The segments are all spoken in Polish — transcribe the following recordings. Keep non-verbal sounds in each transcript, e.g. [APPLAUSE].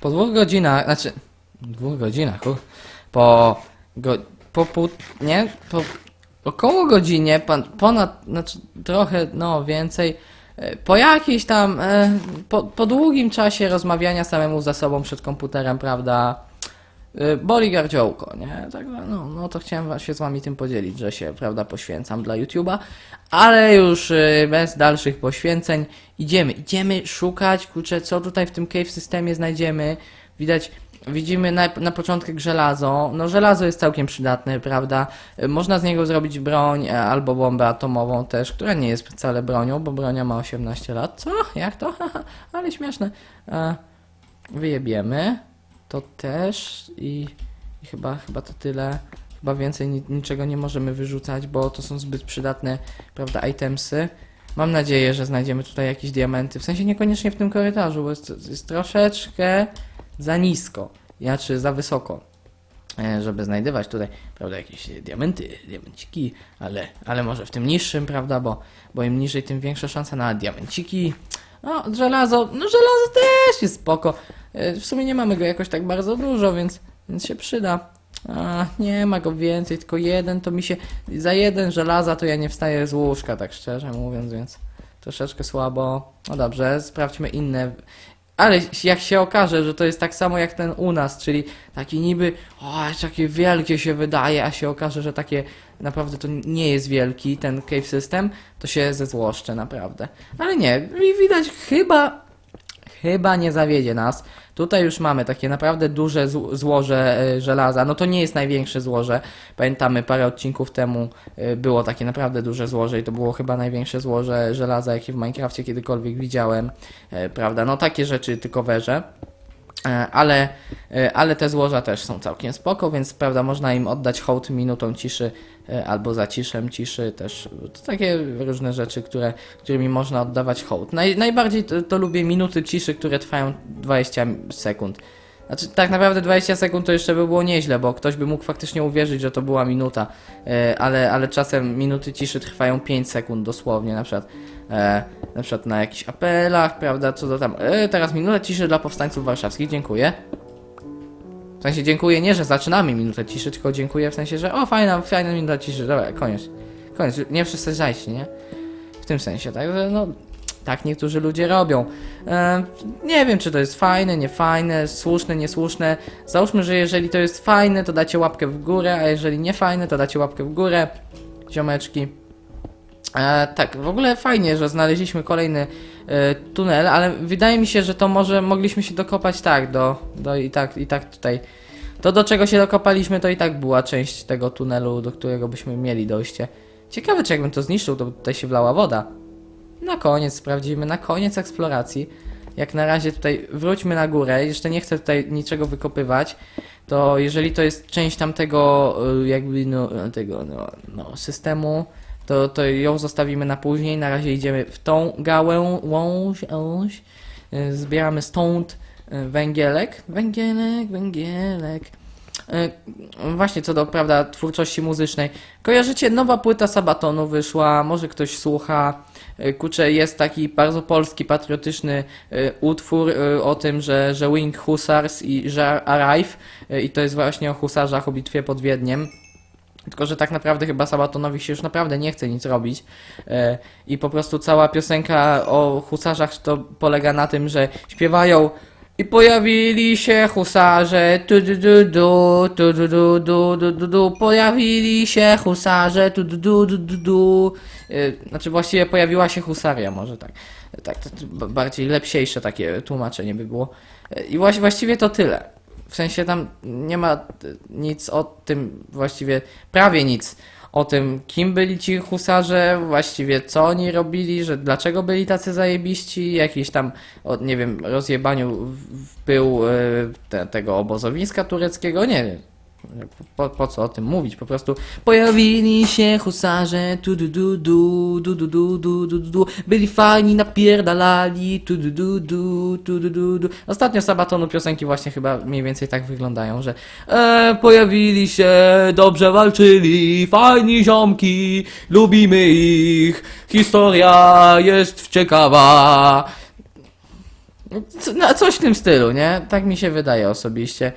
Po dwóch godzinach, znaczy, dwóch godzinach, uh, po, go, po pół, nie, po około godzinie, pan, ponad, znaczy trochę, no więcej, e, po jakiejś tam, e, po, po długim czasie rozmawiania samemu ze sobą przed komputerem, prawda, boli gardziołko, nie, tak, no, no to chciałem się z wami tym podzielić, że się, prawda, poświęcam dla YouTube'a, ale już e, bez dalszych poświęceń idziemy, idziemy szukać, kurczę, co tutaj w tym cave systemie znajdziemy, widać, widzimy na, na początek żelazo, no żelazo jest całkiem przydatne, prawda, E, można z niego zrobić broń e, albo bombę atomową też, która nie jest wcale bronią, bo bronia ma 18 lat, co? Jak to? [LAUGHS] Ale śmieszne. E, wyjebiemy, to też i, i chyba, chyba to tyle. Chyba więcej ni niczego nie możemy wyrzucać, bo to są zbyt przydatne, prawda, itemsy. Mam nadzieję, że znajdziemy tutaj jakieś diamenty. W sensie niekoniecznie w tym korytarzu, bo jest, jest troszeczkę za nisko, znaczy za wysoko, e, żeby znajdywać tutaj, prawda, jakieś diamenty, diamenciki, ale, ale może w tym niższym, prawda, bo, bo im niżej, tym większa szansa na diamenciki. No, żelazo, no żelazo też jest spoko. E, W sumie nie mamy go jakoś tak bardzo dużo, więc, więc się przyda. A, nie ma go więcej, tylko jeden, to mi się, za jeden żelaza to ja nie wstaję z łóżka, tak szczerze mówiąc, więc troszeczkę słabo. No dobrze, sprawdźmy inne. Ale jak się okaże, że to jest tak samo jak ten u nas, czyli taki niby, o, takie wielkie się wydaje, a się okaże, że takie naprawdę to nie jest wielki ten cave system, to się zezłoszczę naprawdę. Ale nie, widać chyba, chyba nie zawiedzie nas. Tutaj już mamy takie naprawdę duże zł- złoże e, żelaza. No to nie jest największe złoże. Pamiętamy parę odcinków temu e, było takie naprawdę duże złoże i to było chyba największe złoże żelaza, jakie w Minecrafcie kiedykolwiek widziałem. E, Prawda? No takie rzeczy tylko weże. E, Ale, ale te złoża też są całkiem spoko, więc prawda, można im oddać hołd minutą ciszy albo zaciszem ciszy też. To takie różne rzeczy, które, którymi można oddawać hołd. Naj, najbardziej to, to lubię minuty ciszy, które trwają 20 sekund. Znaczy, tak naprawdę 20 sekund to jeszcze by było nieźle, bo ktoś by mógł faktycznie uwierzyć, że to była minuta, e, ale, ale czasem minuty ciszy trwają 5 sekund dosłownie, na przykład, e, na przykład na jakichś apelach, prawda, co to tam, e, teraz minuta ciszy dla powstańców warszawskich, dziękuję. Sensie dziękuję nie, że zaczynamy minutę ciszy, tylko dziękuję w sensie, że o fajna, fajna minuta ciszy, dobra, koniec, koniec, nie przesadzajcie, nie? W tym sensie, także no, tak niektórzy ludzie robią. E, nie wiem, czy to jest fajne, niefajne, słuszne, niesłuszne. Załóżmy, że jeżeli to jest fajne, to dacie łapkę w górę, a jeżeli nie fajne, to dacie łapkę w górę, ziomeczki. E, tak, w ogóle fajnie, że znaleźliśmy kolejny e, tunel, ale wydaje mi się, że to może mogliśmy się dokopać tak, do, do i tak, i tak tutaj. To do czego się dokopaliśmy, to i tak była część tego tunelu, do którego byśmy mieli dojście. Ciekawe, czy jakbym to zniszczył, to by tutaj się wlała woda. Na koniec sprawdzimy, na koniec eksploracji. Jak na razie tutaj wróćmy na górę. Jeszcze nie chcę tutaj niczego wykopywać. To jeżeli to jest część tamtego y, jakby no, tego no, no, systemu, to, to ją zostawimy na później. Na razie idziemy w tą gałę, łąś, łąś. Y, Zbieramy stąd y, węgielek. Węgielek, węgielek. Y, Właśnie co do prawda twórczości muzycznej. Kojarzycie, nowa płyta Sabatonu wyszła, może ktoś słucha. Kurczę, jest taki bardzo polski, patriotyczny utwór o tym, że, że Wing Hussars i że Arrive i to jest właśnie o husarzach o bitwie pod Wiedniem. Tylko, że tak naprawdę chyba Sabatonowi się już naprawdę nie chce nic robić. E, I po prostu cała piosenka o husarzach to polega na tym, że śpiewają i pojawili się husarze, tu du du du, tu du du du du du du, pojawili się husarze, tu du du du du du. E, Znaczy właściwie pojawiła się husaria, może tak. Tak, to b- bardziej lepsiejsze takie tłumaczenie by było. E, I właś, właściwie to tyle. W sensie tam nie ma nic o tym, właściwie prawie nic o tym, kim byli ci husarze, właściwie co oni robili, że dlaczego byli tacy zajebiści, jakiś tam, o, nie wiem, rozjebaniu w- pył e, te, tego obozowiska tureckiego, nie wiem. Po, po co o tym mówić? Po prostu pojawili się husarze, tu du du du, du du du du du du du, byli fajni, napierdalali, tu du du du, tu du du du. Ostatnio Sabatonu piosenki właśnie chyba mniej więcej tak wyglądają, że e, pojawili się, dobrze walczyli, fajni ziomki, lubimy ich, historia jest ciekawa. Co- No, coś w tym stylu, nie? Tak mi się wydaje osobiście.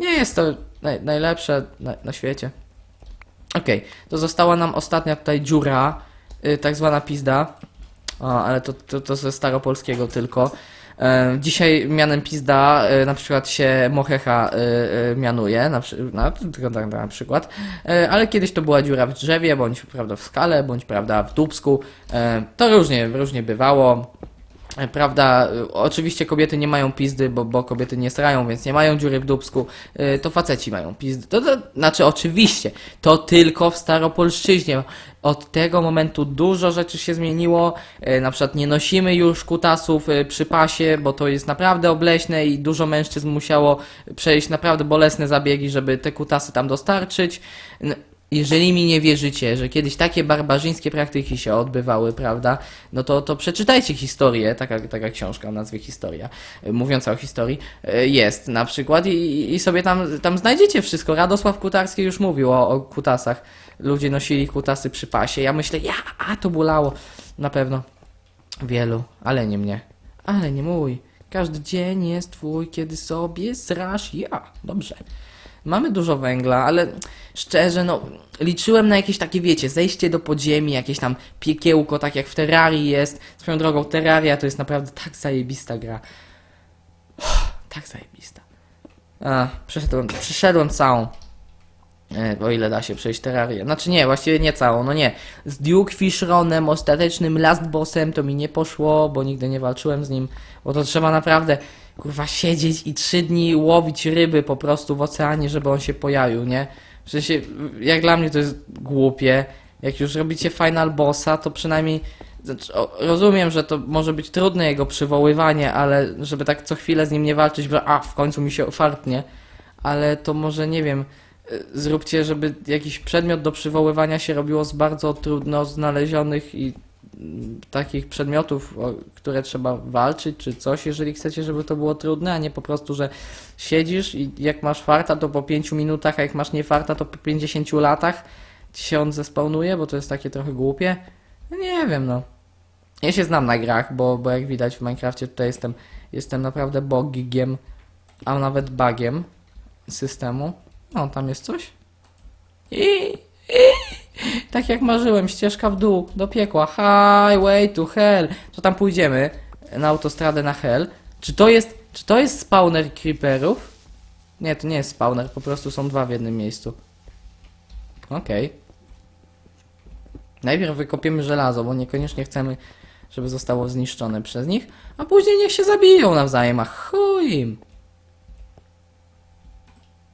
Nie jest to naj, najlepsze na, na świecie. Okej, to została nam ostatnia tutaj dziura, y, tak zwana pizda. O, ale to, to, to ze staropolskiego tylko. E, dzisiaj mianem pizda e, na przykład się Mochecha e, mianuje, na, no, tylko tak na przykład, e, ale kiedyś to była dziura w drzewie, bądź prawda w skale, bądź prawda w dubsku. E, to różnie, różnie bywało. Prawda, e, oczywiście kobiety nie mają pizdy, bo, bo kobiety nie srają, więc nie mają dziury w dubsku. E, To faceci mają pizdy. To, to znaczy, oczywiście, to tylko w Staropolszczyźnie. Od tego momentu dużo rzeczy się zmieniło. E, Na przykład nie nosimy już kutasów przy pasie, bo to jest naprawdę obleśne i dużo mężczyzn musiało przejść naprawdę bolesne zabiegi, żeby te kutasy tam dostarczyć. Jeżeli mi nie wierzycie, że kiedyś takie barbarzyńskie praktyki się odbywały, prawda, no to, to przeczytajcie historię, taka, taka książka o nazwie Historia, mówiąca o historii, y, jest na przykład i, i sobie tam, tam znajdziecie wszystko. Radosław Kutarski już mówił o, o kutasach. Ludzie nosili kutasy przy pasie. Ja myślę, ja, a to bolało. Na pewno wielu, ale nie mnie. Ale nie mój. Każdy dzień jest twój, kiedy sobie srasz ja. Dobrze. Mamy dużo węgla, ale szczerze, no, liczyłem na jakieś takie, wiecie, zejście do podziemi, jakieś tam piekiełko, tak jak w Terrarii jest. Swoją drogą, Terraria to jest naprawdę tak zajebista gra. [SIGHS] Tak zajebista. A, przeszedłem, przeszedłem całą. E, o ile da się przejść Terrarię. Znaczy nie, właściwie nie całą, no nie. Z Duke Fishronem, ostatecznym last bossem to mi nie poszło, bo nigdy nie walczyłem z nim, bo to trzeba naprawdę, kurwa, siedzieć i trzy dni łowić ryby po prostu w oceanie, żeby on się pojawił, nie? W sensie, jak dla mnie to jest głupie. Jak już robicie final bossa, to przynajmniej znaczy, o, rozumiem, że to może być trudne jego przywoływanie, ale żeby tak co chwilę z nim nie walczyć, bo a w końcu mi się ofartnie, ale to może nie wiem, zróbcie, żeby jakiś przedmiot do przywoływania się robiło z bardzo trudno znalezionych i takich przedmiotów, o które trzeba walczyć, czy coś, jeżeli chcecie, żeby to było trudne, a nie po prostu, że siedzisz i jak masz farta, to po 5 minutach, a jak masz nie farta, to po 50 latach ci się on zespawnuje, bo to jest takie trochę głupie. No nie wiem, no. Ja się znam na grach, bo, bo jak widać w Minecrafcie tutaj jestem, jestem naprawdę bogigiem, a nawet bugiem systemu. O, tam jest coś. I, i, [LAUGHS] tak jak marzyłem, ścieżka w dół, do piekła. Highway to hell. To tam pójdziemy na autostradę na hell. Czy to jest, czy to jest spawner creeperów? Nie, to nie jest spawner, po prostu są dwa w jednym miejscu. Okej. Najpierw wykopiemy żelazo, bo niekoniecznie chcemy, żeby zostało zniszczone przez nich, a później niech się zabiją nawzajem, a chuj im.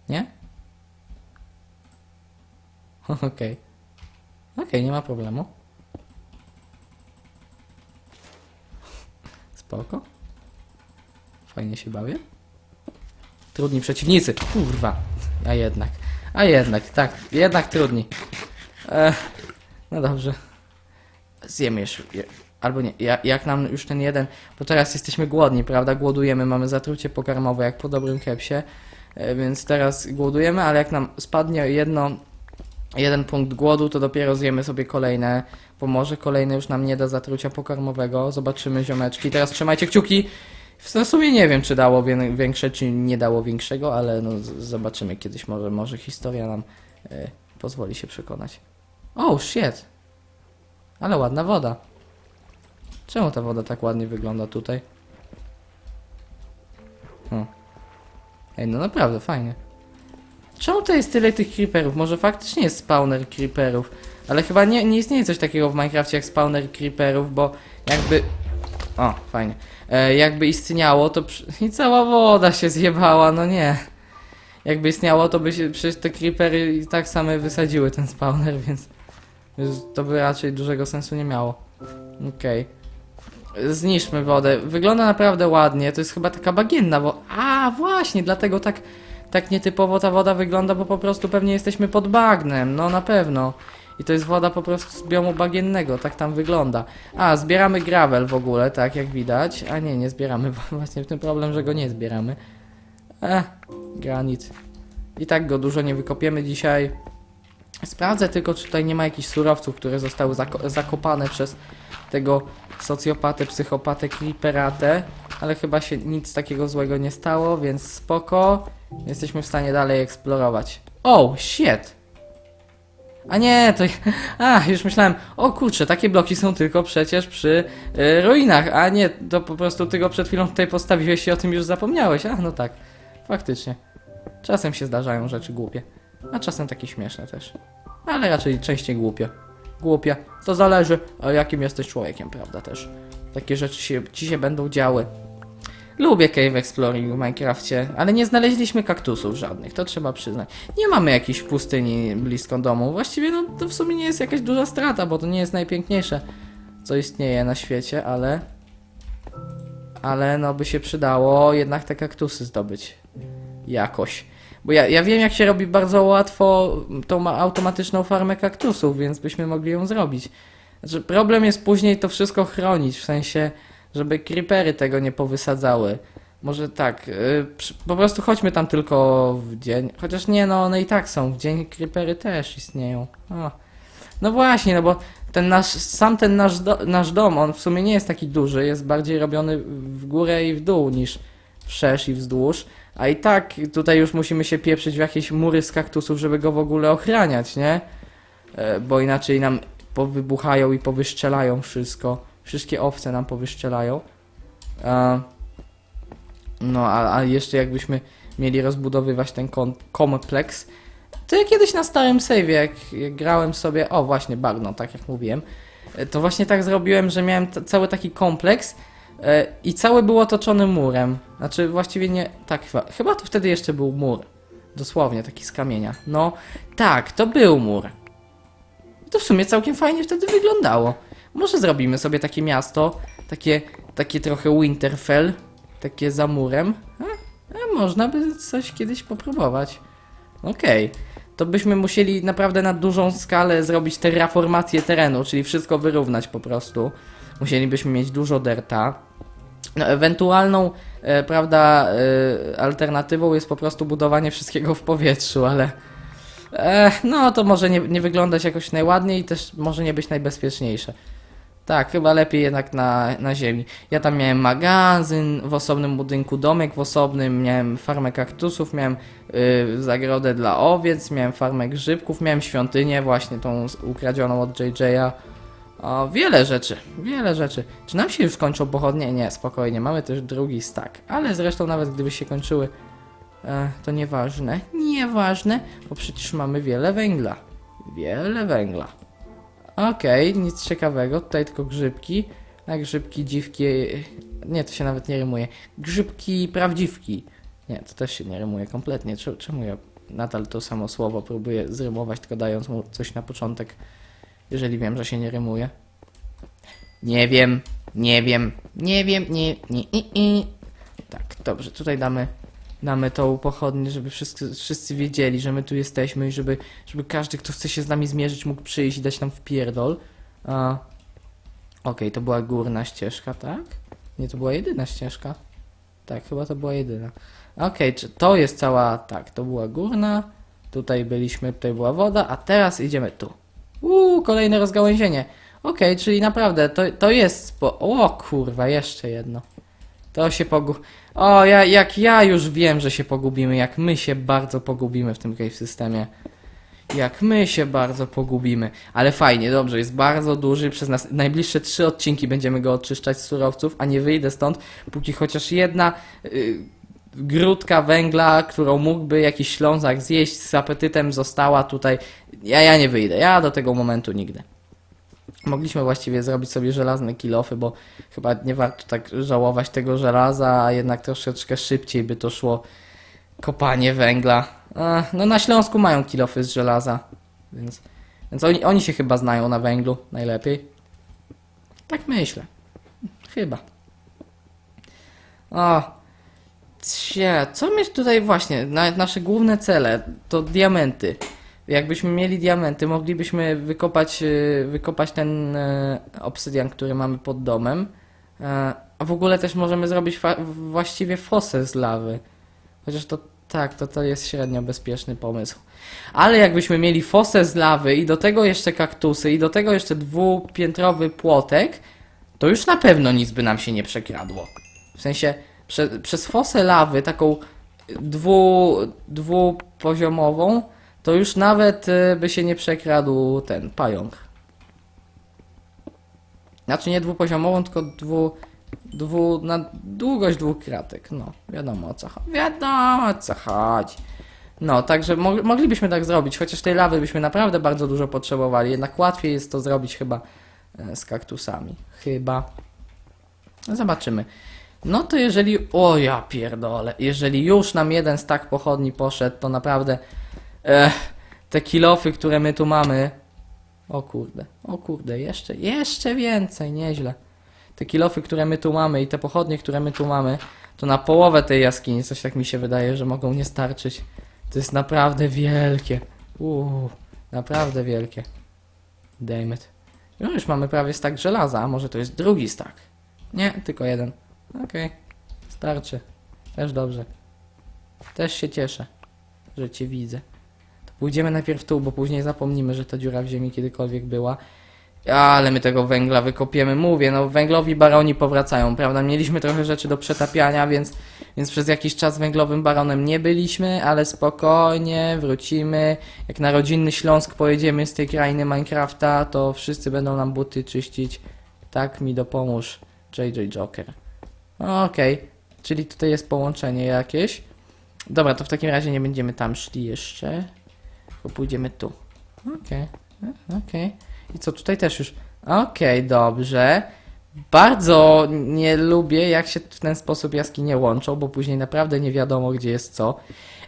Nie? [LAUGHS] Okej. Okej, nie ma problemu. Spoko. Fajnie się bawię. Trudni przeciwnicy. Kurwa. A jednak. A jednak, tak. Jednak trudni. Ech, no dobrze. Zjemy jeszcze. je- Albo nie. Ja, jak nam już ten jeden. Bo teraz jesteśmy głodni, prawda? Głodujemy, mamy zatrucie pokarmowe, jak po dobrym kepsie. E, Więc teraz głodujemy, ale jak nam spadnie jedno. Jeden punkt głodu, to dopiero zjemy sobie kolejne. Bo może kolejne już nam nie da zatrucia pokarmowego. Zobaczymy, ziomeczki. Teraz trzymajcie kciuki. W sumie nie wiem, czy dało wię- większe, czy nie dało większego, ale no zobaczymy kiedyś. Może, może historia nam e, pozwoli się przekonać. Oh shit! Ale ładna woda. Czemu ta woda tak ładnie wygląda tutaj? Hmm. Ej, no naprawdę, fajnie. Czemu to jest tyle tych creeperów? Może faktycznie jest spawner creeperów. Ale chyba nie, nie istnieje coś takiego w Minecrafcie jak spawner creeperów, bo jakby... O, fajnie. E, jakby istniało, to... przy- [LAUGHS] I cała woda się zjebała, no nie. Jakby istniało, to by się przecież te creepery i tak same wysadziły ten spawner, więc... to by raczej dużego sensu nie miało. Okej. Zniszczmy wodę. Wygląda naprawdę ładnie. To jest chyba taka bagienna, bo. A, właśnie, dlatego tak, tak nietypowo ta woda wygląda, bo po prostu pewnie jesteśmy pod bagnem. No na pewno. I to jest woda po prostu z biomu bagiennego, tak tam wygląda. A, zbieramy gravel w ogóle, tak jak widać. A nie, nie zbieramy, [LAUGHS] bo właśnie w tym problem, że go nie zbieramy. Eh, granit. I tak go dużo nie wykopiemy dzisiaj. Sprawdzę tylko, czy tutaj nie ma jakichś surowców, które zostały zako zakopane przez tego socjopatę, psychopatę, creeperatę, ale chyba się nic takiego złego nie stało, więc spoko. Jesteśmy w stanie dalej eksplorować. Oh, shit! A nie, to. [LAUGHS] A, już myślałem, o kurczę, takie bloki są tylko przecież przy y, ruinach, a nie, to po prostu ty go przed chwilą tutaj postawiłeś i o tym już zapomniałeś. A, no tak, faktycznie. Czasem się zdarzają rzeczy głupie, a czasem takie śmieszne też. Ale raczej częściej głupie. Głupie. To zależy, jakim jesteś człowiekiem, prawda też. Takie rzeczy się, ci się będą działy. Lubię cave exploring w Minecrafcie, ale nie znaleźliśmy kaktusów żadnych, to trzeba przyznać. Nie mamy jakiejś pustyni blisko domu. Właściwie no to w sumie nie jest jakaś duża strata, bo to nie jest najpiękniejsze, co istnieje na świecie, ale... Ale no by się przydało jednak te kaktusy zdobyć. Jakoś. Bo ja, ja wiem jak się robi bardzo łatwo tą ma- automatyczną farmę kaktusów, więc byśmy mogli ją zrobić. Znaczy problem jest później to wszystko chronić, w sensie żeby creepery tego nie powysadzały. Może tak, y, po prostu chodźmy tam tylko w dzień. Chociaż nie, no one i tak są. W dzień creepery też istnieją. O. No właśnie, no bo ten nasz, sam ten nasz, do, nasz dom, on w sumie nie jest taki duży, jest bardziej robiony w górę i w dół niż wszerz i wzdłuż. A i tak tutaj już musimy się pieprzyć w jakieś mury z kaktusów, żeby go w ogóle ochraniać, nie? E, Bo inaczej nam powybuchają i powyszczelają wszystko. Wszystkie owce nam powyszczelają. No, a, a jeszcze jakbyśmy mieli rozbudowywać ten kompleks, to ja kiedyś na starym save'ie, jak, jak grałem sobie, o właśnie bagno, tak jak mówiłem, to właśnie tak zrobiłem, że miałem cały taki kompleks e, i cały był otoczony murem. Znaczy właściwie nie, tak chyba, chyba to wtedy jeszcze był mur. Dosłownie, taki z kamienia. No, tak, to był mur. To w sumie całkiem fajnie wtedy wyglądało. Może zrobimy sobie takie miasto, takie, takie trochę Winterfell, takie za murem. A, a można by coś kiedyś popróbować. Okej. To byśmy musieli naprawdę na dużą skalę zrobić terraformację terenu, czyli wszystko wyrównać po prostu. Musielibyśmy mieć dużo derta. No, ewentualną, e, prawda, e, alternatywą jest po prostu budowanie wszystkiego w powietrzu, ale e, no to może nie, nie wyglądać jakoś najładniej i też może nie być najbezpieczniejsze. Tak, chyba lepiej jednak na, na ziemi. Ja tam miałem magazyn w osobnym budynku, domek w osobnym, miałem farmę kaktusów, miałem y, zagrodę dla owiec, miałem farmę grzybków, miałem świątynię właśnie tą ukradzioną od JJ'a. O, wiele rzeczy, wiele rzeczy. Czy nam się już kończą pochodnie? Nie, spokojnie, mamy też drugi stack. Ale zresztą nawet gdyby się kończyły, e, to nieważne. Nieważne, bo przecież mamy wiele węgla. Wiele węgla. Okej, nic ciekawego, tutaj tylko grzybki. A grzybki, dziwki. Nie, to się nawet nie rymuje. Grzybki, prawdziwki. Nie, to też się nie rymuje kompletnie. Czemu ja nadal to samo słowo próbuję zrymować, tylko dając mu coś na początek, jeżeli wiem, że się nie rymuje? Nie wiem, nie wiem, nie wiem, nie, nie, nie, nie. Tak, dobrze, tutaj damy, damy tą pochodnię, żeby wszyscy, wszyscy wiedzieli, że my tu jesteśmy i żeby, żeby każdy, kto chce się z nami zmierzyć, mógł przyjść i dać nam wpierdol. A, Okej, to była górna ścieżka, tak? Nie, to była jedyna ścieżka. Tak, chyba to była jedyna. Okej, czy to jest cała, tak, to była górna, tutaj byliśmy, tutaj była woda, a teraz idziemy tu. Uuu, kolejne rozgałęzienie. Okej, czyli naprawdę, to, to jest spo... O kurwa, jeszcze jedno. To się pogu... O, ja, jak ja już wiem, że się pogubimy, jak my się bardzo pogubimy w tym cave systemie. Jak my się bardzo pogubimy. Ale fajnie, dobrze, jest bardzo duży. Przez nas najbliższe trzy odcinki będziemy go oczyszczać z surowców, a nie wyjdę stąd, póki chociaż jedna y, grudka węgla, którą mógłby jakiś ślązak zjeść z apetytem, została tutaj. Ja, ja nie wyjdę. Ja do tego momentu nigdy. Mogliśmy właściwie zrobić sobie żelazne kilofy, bo chyba nie warto tak żałować tego żelaza, a jednak troszeczkę szybciej by to szło kopanie węgla. No na Śląsku mają kilofy z żelaza, więc, więc oni, oni się chyba znają na węglu najlepiej. Tak myślę. Chyba. O, cie, co mieć tutaj właśnie, na, nasze główne cele to diamenty. Jakbyśmy mieli diamenty, moglibyśmy wykopać, y, wykopać ten y, obsydian, który mamy pod domem. E, A w ogóle też możemy zrobić właściwie fosę z lawy. Chociaż to tak, to to jest średnio bezpieczny pomysł. Ale jakbyśmy mieli fosę z lawy i do tego jeszcze kaktusy i do tego jeszcze dwupiętrowy płotek, to już na pewno nic by nam się nie przekradło. W sensie, prze, przez fosę lawy, taką dwu, dwupoziomową, to już nawet y, by się nie przekradł ten pająk. Znaczy nie dwupoziomową, tylko dwu, dwu, na długość dwóch kratek. No, wiadomo o co chodzi. Wiadomo o co chodzi. No, także mo moglibyśmy tak zrobić, chociaż tej lawy byśmy naprawdę bardzo dużo potrzebowali. Jednak łatwiej jest to zrobić chyba e, z kaktusami. Chyba. No, Zobaczymy. No to jeżeli. O ja pierdolę. Jeżeli już nam jeden stak pochodni poszedł, to naprawdę. E, te kilofy, które my tu mamy. O kurde, o kurde, jeszcze, jeszcze więcej, nieźle. Te kilofy, które my tu mamy i te pochodnie, które my tu mamy, to na połowę tej jaskini, coś tak mi się wydaje, że mogą nie starczyć. To jest naprawdę wielkie. Uuu, naprawdę wielkie. Damn it. No już mamy prawie stak żelaza, a może to jest drugi stak? Nie, tylko jeden. Okej, starczy. Też dobrze. Też się cieszę, że cię widzę. Pójdziemy najpierw tu, bo później zapomnimy, że ta dziura w ziemi kiedykolwiek była. Ale my tego węgla wykopiemy. Mówię, no węglowi baroni powracają, prawda? Mieliśmy trochę rzeczy do przetapiania, więc, więc przez jakiś czas węglowym baronem nie byliśmy, ale spokojnie wrócimy. Jak na rodzinny Śląsk pojedziemy z tej krainy Minecrafta, to wszyscy będą nam buty czyścić. Tak mi dopomóż JJ Joker. Okej, czyli tutaj jest połączenie jakieś. Dobra, to w takim razie nie będziemy tam szli jeszcze, pójdziemy tu. Okej, e, okej. I co, tutaj też już... Okej, dobrze. Bardzo nie lubię, jak się w ten sposób jaskinie łączą, bo później naprawdę nie wiadomo, gdzie jest co.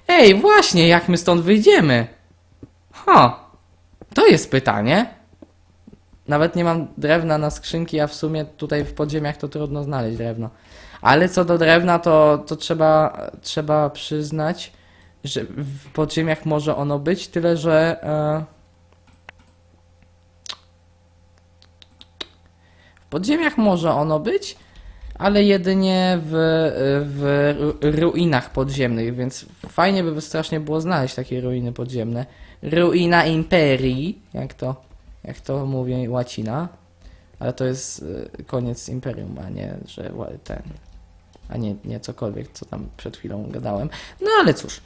Ej, właśnie, jak my stąd wyjdziemy? Ha, to jest pytanie. Nawet nie mam drewna na skrzynki, a w sumie tutaj w podziemiach to trudno znaleźć drewno. Ale co do drewna, to, to trzeba, trzeba przyznać, że w podziemiach może ono być, tyle że... E, w podziemiach może ono być, ale jedynie w, w ru- ruinach podziemnych, więc fajnie by strasznie było znaleźć takie ruiny podziemne. Ruina Imperii, jak to, jak to mówi łacina. Ale to jest y, koniec imperium, a nie, że ten. A nie, nie cokolwiek, co tam przed chwilą gadałem. No ale cóż,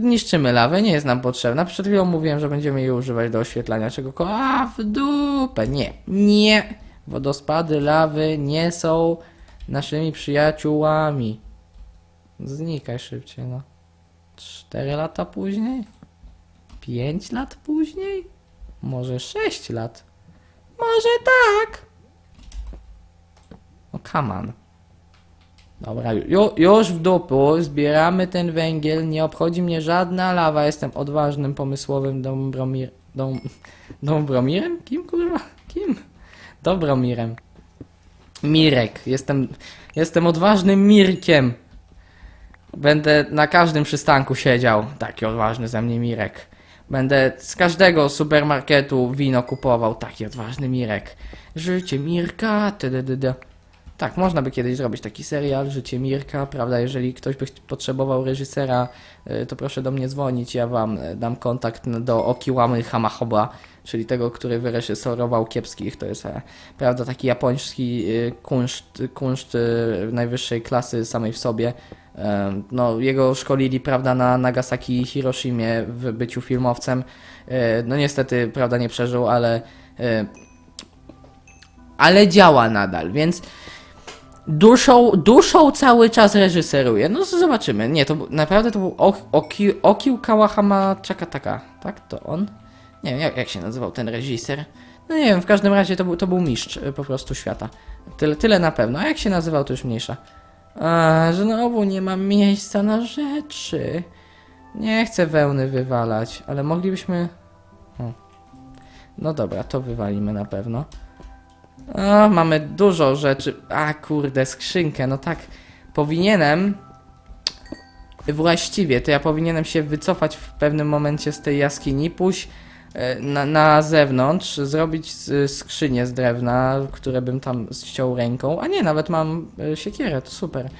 niszczymy lawę, nie jest nam potrzebna. Przed chwilą mówiłem, że będziemy jej używać do oświetlania czegokolwiek. A w dupę, nie, nie. Wodospady lawy nie są naszymi przyjaciółami. Znikaj szybciej, no. Cztery lata później? Pięć lat później? Może sześć lat? Może tak. No come on. Dobra, ju, już w dupu, zbieramy ten węgiel, nie obchodzi mnie żadna lawa, jestem odważnym, pomysłowym Dombromir... Dom... [LAUGHS] Dombromirem? Kim kurwa? Kim? Dobromirem. Mirek, jestem, jestem odważnym Mirkiem. Będę na każdym przystanku siedział, taki odważny ze mnie Mirek. Będę z każdego supermarketu wino kupował, taki odważny Mirek. Życie Mirka, tdd. Tak, można by kiedyś zrobić taki serial, Życie Mirka, prawda? Jeżeli ktoś by potrzebował reżysera, y, to proszę do mnie dzwonić, ja wam y, dam kontakt do Okiłamy Hamahoba, czyli tego, który wyreżyserował Kiepskich. To jest, e, prawda, taki japoński y, kunszt, kunszt najwyższej klasy samej w sobie. No, jego szkolili, prawda, na Nagasaki i Hiroshimie w byciu filmowcem. E, No niestety, prawda, nie przeżył, ale e, ale działa nadal, więc duszą, duszą cały czas reżyseruje. No zobaczymy. Nie, to naprawdę to był Ok- Oki- Okił Kawahama Chakataka, tak? To on? Nie wiem, jak, jak się nazywał ten reżyser. No nie wiem, w każdym razie to był, to był mistrz y, po prostu świata. Tyle, tyle na pewno. A jak się nazywał, to już mniejsza. A, znowu nie mam miejsca na rzeczy. Nie chcę wełny wywalać, ale moglibyśmy... O. No dobra, to wywalimy na pewno. O, mamy dużo rzeczy. A kurde, skrzynkę, no tak. Powinienem. Właściwie, to ja powinienem się wycofać w pewnym momencie z tej jaskini, pójść e, na, na zewnątrz, zrobić skrzynię z drewna, które bym tam ściął ręką. A nie, nawet mam e, siekierę, to super.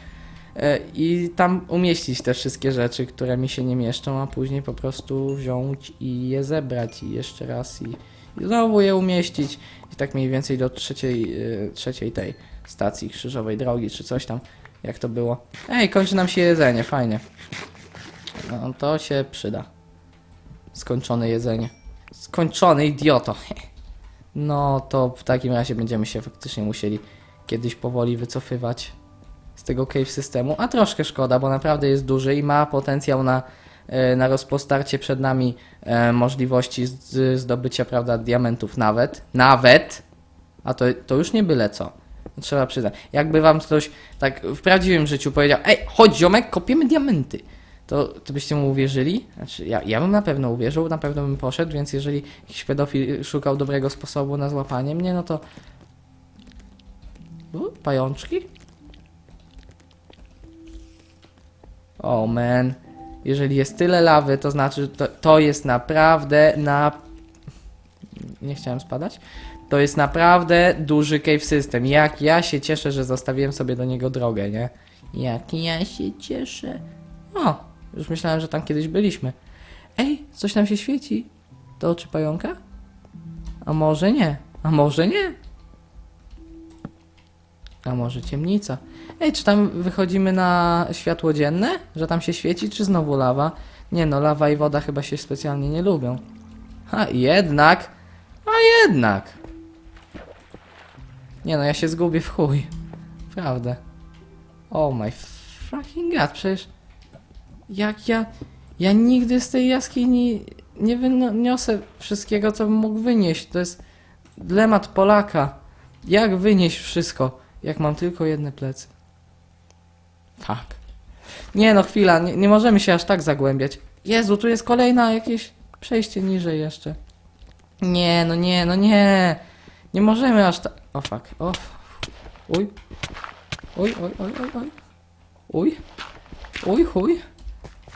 E, I tam umieścić te wszystkie rzeczy, które mi się nie mieszczą, a później po prostu wziąć i je zebrać i jeszcze raz i znowu je umieścić. I tak mniej więcej do trzeciej, y, trzeciej tej stacji krzyżowej drogi, czy coś tam, jak to było. Ej, kończy nam się jedzenie, fajnie. No, to się przyda. Skończone jedzenie. Skończony idioto. [LAUGHS] No to w takim razie będziemy się faktycznie musieli kiedyś powoli wycofywać z tego cave systemu, a troszkę szkoda, bo naprawdę jest duży i ma potencjał na, na rozpostarcie przed nami e, możliwości zdobycia, prawda, diamentów nawet. Nawet! A to, to już nie byle co. Trzeba przyznać. Jakby wam ktoś tak w prawdziwym życiu powiedział, ej, chodź ziomek, kopiemy diamenty. To, to byście mu uwierzyli? Znaczy, ja, ja bym na pewno uwierzył, na pewno bym poszedł, więc jeżeli jakiś pedofil szukał dobrego sposobu na złapanie mnie, no to... U, pajączki? O oh man. Jeżeli jest tyle lawy, to znaczy, że to, to jest naprawdę na... Nie chciałem spadać. To jest naprawdę duży cave system. Jak ja się cieszę, że zostawiłem sobie do niego drogę, nie? Jak ja się cieszę. O, już myślałem, że tam kiedyś byliśmy. Ej, coś tam się świeci. To oczy pająka? A może nie? A może nie? A może ciemnica? Ej, czy tam wychodzimy na światło dzienne? Że tam się świeci, czy znowu lawa? Nie no, lawa i woda chyba się specjalnie nie lubią. A jednak! A jednak! Nie no, ja się zgubię w chuj. Prawda. Oh my fucking god, przecież... Jak ja... Ja nigdy z tej jaskini nie wyniosę wszystkiego, co bym mógł wynieść. To jest dylemat Polaka. Jak wynieść wszystko, jak mam tylko jedne plecy? Fuck. Nie no, chwila, nie, nie możemy się aż tak zagłębiać. Jezu, tu jest kolejna jakieś przejście niżej jeszcze. Nie, no nie, no nie. Nie możemy aż tak... O fuck, o. Uj. Uj, oj, oj, oj, oj. Uj. Uj, chuj.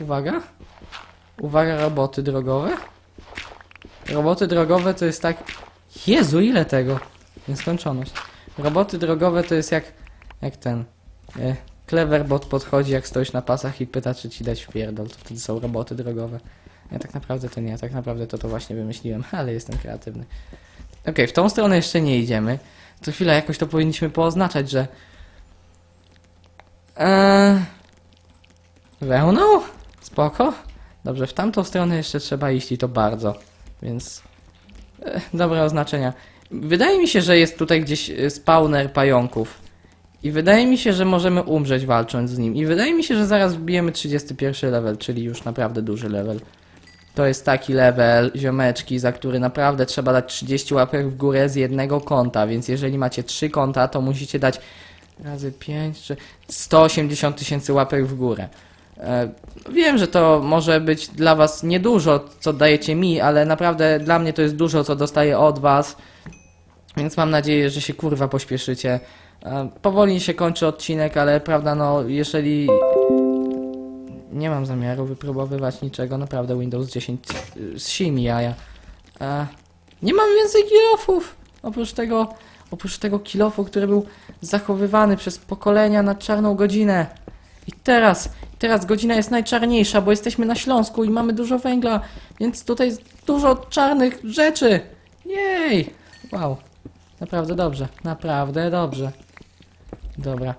Uwaga. Uwaga, roboty drogowe. Roboty drogowe to jest tak... Jezu, ile tego? Nieskończoność. Roboty drogowe to jest jak... Jak ten... E, Cleverbot podchodzi, jak stoisz na pasach i pyta, czy ci dać wpierdol. To wtedy są roboty drogowe. Nie, tak naprawdę to nie. Tak naprawdę to to właśnie wymyśliłem, [LAUGHS] ale jestem kreatywny. Okej, w tą stronę jeszcze nie idziemy. To chwilę jakoś to powinniśmy pooznaczać, że... Eee... Wełną? Spoko. Dobrze, w tamtą stronę jeszcze trzeba iść i to bardzo. Więc... E, dobre oznaczenia. Wydaje mi się, że jest tutaj gdzieś e, spawner pająków. I wydaje mi się, że możemy umrzeć walcząc z nim. I wydaje mi się, że zaraz wbijemy 31 level, czyli już naprawdę duży level. To jest taki level, ziomeczki, za który naprawdę trzeba dać 30 łapek w górę z jednego konta, więc jeżeli macie 3 konta, to musicie dać razy 5 czy 180 tysięcy łapek w górę. E, Wiem, że to może być dla was niedużo, co dajecie mi, ale naprawdę dla mnie to jest dużo, co dostaję od was. Więc mam nadzieję, że się kurwa pośpieszycie. E, Powoli się kończy odcinek, ale prawda, no, jeżeli nie mam zamiaru wypróbowywać niczego, naprawdę Windows 10 y, zsi mi jaja. E, nie mam więcej kilofów! Oprócz tego, oprócz tego kilofu, który był zachowywany przez pokolenia na czarną godzinę. I teraz, teraz godzina jest najczarniejsza, bo jesteśmy na Śląsku i mamy dużo węgla, więc tutaj jest dużo czarnych rzeczy. Jej! Wow. Naprawdę dobrze, naprawdę dobrze. Dobra.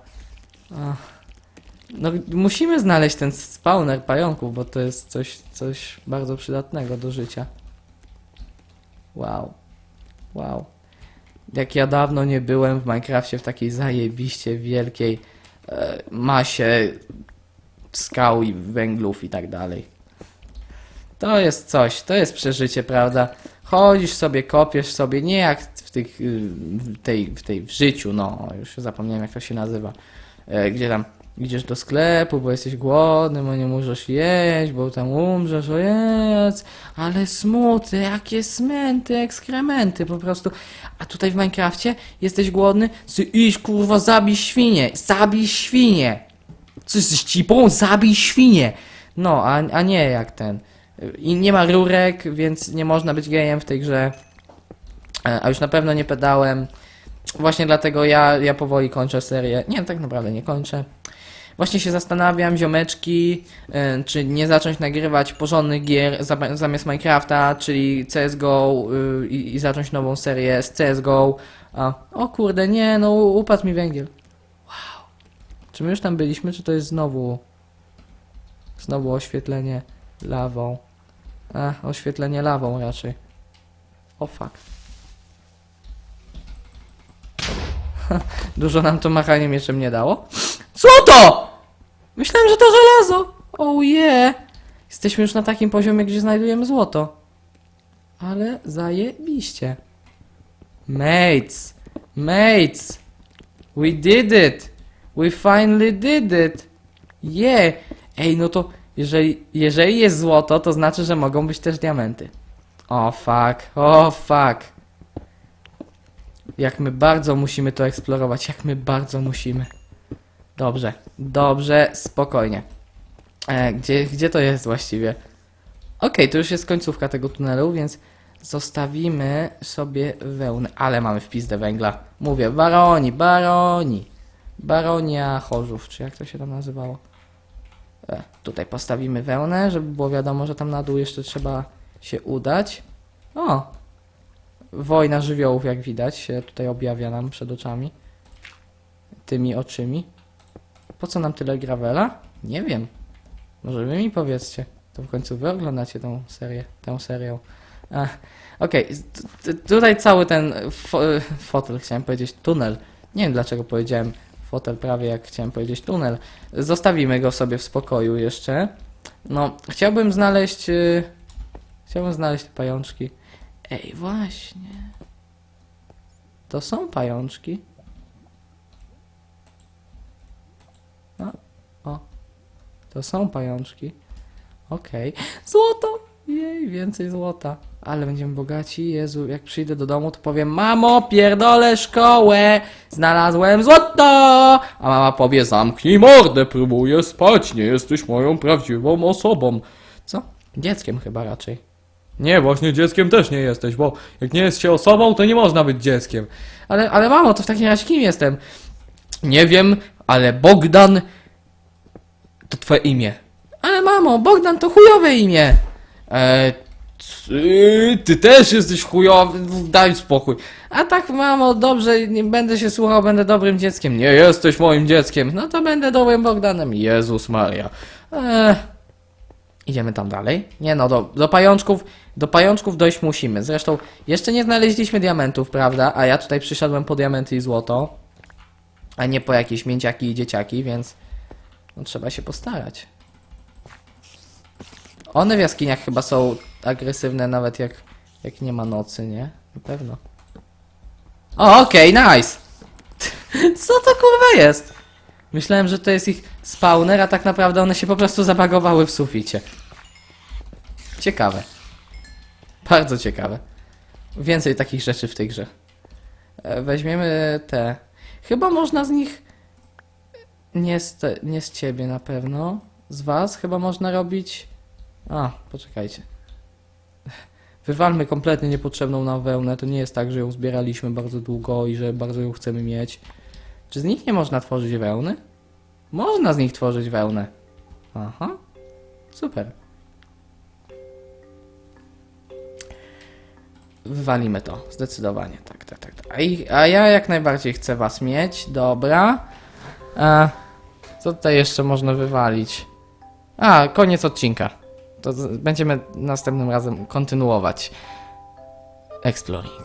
No, musimy znaleźć ten spawner pająków, bo to jest coś, coś bardzo przydatnego do życia. Wow. Wow. Jak ja dawno nie byłem w Minecrafcie w takiej zajebiście wielkiej e, masie skał i węglów i tak dalej. To jest coś, to jest przeżycie, prawda? Chodzisz sobie, kopiesz sobie, nie jak tych, y, w tej, w tej w życiu, no, już zapomniałem jak to się nazywa, e, gdzie tam idziesz do sklepu, bo jesteś głodny, bo nie możesz jeść, bo tam umrzesz, o jedz, ale smuty, jakie smęty, ekskrementy po prostu. A tutaj w Minecrafcie jesteś głodny, sy iść kurwa, zabij świnie, zabij świnie. Co jesteś cipą? Zabij świnie. No, a, a nie jak ten. I nie ma rurek, więc nie można być gejem w tej grze. E, A już na pewno nie pedałem. Właśnie dlatego ja, ja powoli kończę serię. Nie, tak naprawdę nie kończę. Właśnie się zastanawiam, ziomeczki, e, czy nie zacząć nagrywać porządnych gier za- zamiast Minecrafta, czyli CSGO y, i, zacząć nową serię z CSGO. A, o kurde, nie, no upadł mi węgiel. Wow. Czy my już tam byliśmy, czy to jest znowu... Znowu oświetlenie lawą? A, oświetlenie lawą raczej. O fuck. [LAUGHS] Dużo nam to machanie mieczem nie dało. Co to? Myślałem, że to żelazo. Oh yeah. Jesteśmy już na takim poziomie, gdzie znajdujemy złoto. Ale zajebiście. Mates. Mates. We did it. We finally did it. Yeah. Ej, no to jeżeli, jeżeli jest złoto, to znaczy, że mogą być też diamenty. O fuck. O fuck. Jak my bardzo musimy to eksplorować, jak my bardzo musimy. Dobrze, dobrze, spokojnie. E, gdzie, gdzie to jest właściwie? Okej, to już jest końcówka tego tunelu, więc zostawimy sobie wełnę. Ale mamy w pizdę węgla. Mówię, baroni, baroni. Baronia Chorzów, czy jak to się tam nazywało? E, tutaj postawimy wełnę, żeby było wiadomo, że tam na dół jeszcze trzeba się udać. O! Wojna żywiołów, jak widać, się tutaj objawia nam przed oczami. Tymi oczymi. Po co nam tyle gravela? Nie wiem. Może wy mi powiedzcie. To w końcu wy oglądacie tą serię, tę serię. Okej, t- tutaj cały ten fo fotel, chciałem powiedzieć tunel. Nie wiem dlaczego powiedziałem fotel prawie jak chciałem powiedzieć tunel. Zostawimy go sobie w spokoju jeszcze. No, chciałbym znaleźć... y, Chciałbym znaleźć pajączki. Ej, właśnie. To są pajączki. O, o. To są pajączki. Okej. Złoto! Jej, więcej złota. Ale będziemy bogaci. Jezu, jak przyjdę do domu, to powiem Mamo, pierdolę szkołę! Znalazłem złoto! A mama powie Zamknij mordę, próbuję spać. Nie jesteś moją prawdziwą osobą. Co? Dzieckiem chyba raczej. Nie, właśnie dzieckiem też nie jesteś, bo jak nie jest się osobą, to nie można być dzieckiem. Ale, ale mamo, to w takim razie kim jestem? Nie wiem, ale Bogdan to twoje imię. Ale mamo, Bogdan to chujowe imię. E, Ty, ty też jesteś chujowy. daj spokój. A tak, mamo, dobrze, nie będę się słuchał, będę dobrym dzieckiem. Nie jesteś moim dzieckiem. No to będę dobrym Bogdanem. Jezus Maria. E, idziemy tam dalej. Nie no, do, do pajączków, do pajączków dojść musimy. Zresztą jeszcze nie znaleźliśmy diamentów, prawda? A ja tutaj przyszedłem po diamenty i złoto. A nie po jakieś mięciaki i dzieciaki, więc no, trzeba się postarać. One w jaskiniach chyba są agresywne nawet jak, jak nie ma nocy, nie? Na pewno. O, okej, nice! [LAUGHS] Co to kurwa jest? Myślałem, że to jest ich spawner, a tak naprawdę one się po prostu zabagowały w suficie. Ciekawe. Bardzo ciekawe. Więcej takich rzeczy w tej grze. E, Weźmiemy te. Chyba można z nich. Nie z, te, nie z ciebie na pewno. Z was chyba można robić. A, poczekajcie. Wywalmy kompletnie niepotrzebną nam wełnę. To nie jest tak, że ją zbieraliśmy bardzo długo i że bardzo ją chcemy mieć. Czy z nich nie można tworzyć wełny? Można z nich tworzyć wełnę. Aha. Super. Wywalimy to, zdecydowanie. Tak, tak, tak. tak. A, i, a ja jak najbardziej chcę was mieć. Dobra. A, co tutaj jeszcze można wywalić? A, koniec odcinka. To będziemy następnym razem kontynuować. Exploring.